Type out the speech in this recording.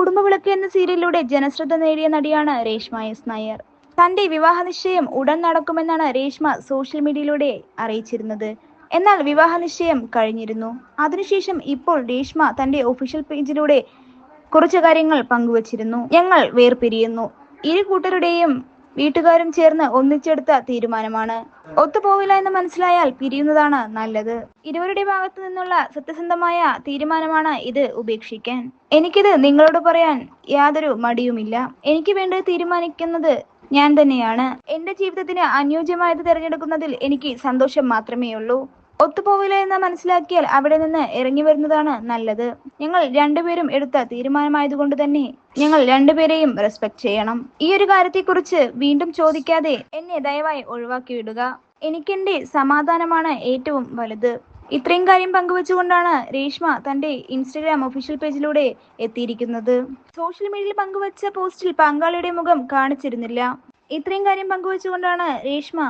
കുടുംബവിളക്ക് എന്ന സീരിയലിലൂടെ ജനശ്രദ്ധ നേടിയ നടിയാണ് രേഷ്മ എസ് നായർ. തന്റെ വിവാഹ നിശ്ചയം ഉടൻ നടക്കുമെന്നാണ് രേഷ്മ സോഷ്യൽ മീഡിയയിലൂടെ അറിയിച്ചിരുന്നത്. എന്നാൽ വിവാഹ നിശ്ചയം കഴിഞ്ഞിരുന്നു. അതിനുശേഷം ഇപ്പോൾ രേഷ്മ തന്റെ ഒഫീഷ്യൽ പേജിലൂടെ കുറച്ച് കാര്യങ്ങൾ പങ്കുവച്ചിരുന്നു. ഞങ്ങൾ വേർപിരിയുന്നു. ഇരു കൂട്ടരുടെയും വീട്ടുകാരും ചേർന്ന് ഒന്നിച്ചെടുത്ത തീരുമാനമാണ്. ഒത്തുപോകില്ല എന്ന് മനസ്സിലായാൽ പിരിയുന്നതാണ് നല്ലത്. ഇരുവരുടെ ഭാഗത്തു നിന്നുള്ള സത്യസന്ധമായ തീരുമാനമാണ് ഇത് ഉപേക്ഷിക്കാൻ. എനിക്കിത് നിങ്ങളോട് പറയാൻ യാതൊരു മടിയുമില്ല. എനിക്ക് വേണ്ടി തീരുമാനിക്കുന്നത് ഞാൻ തന്നെയാണ്. എന്റെ ജീവിതത്തിന് അനുയോജ്യമായത് തിരഞ്ഞെടുക്കുന്നതിൽ എനിക്ക് സന്തോഷം മാത്രമേ ഉള്ളൂ ഒത്തുപോകില്ല എന്ന് മനസ്സിലാക്കിയാൽ അവിടെ നിന്ന് ഇറങ്ങി വരുന്നതാണ് നല്ലത്. ഞങ്ങൾ രണ്ടുപേരും എടുത്ത തീരുമാനമായതുകൊണ്ട് തന്നെ ഞങ്ങൾ രണ്ടുപേരെയും റെസ്പെക്ട് ചെയ്യണം. ഈ ഒരു കാര്യത്തെക്കുറിച്ച് വീണ്ടും ചോദിക്കാതെ എന്നെ ദയവായി ഒഴിവാക്കി വിടുക. എനിക്കെന്റെ സമാധാനമാണ് ഏറ്റവും വലുത്. ഇത്രയും കാര്യം പങ്കുവെച്ചുകൊണ്ടാണ് രേഷ്മ തന്റെ ഇൻസ്റ്റഗ്രാം ഒഫീഷ്യൽ പേജിലൂടെ എത്തിയിരിക്കുന്നത്. സോഷ്യൽ മീഡിയയിൽ പങ്കുവച്ച പോസ്റ്റിൽ പങ്കാളിയുടെ മുഖം കാണിച്ചിരുന്നില്ല. ഇത്രയും കാര്യം പങ്കുവെച്ചുകൊണ്ടാണ് രേഷ്മ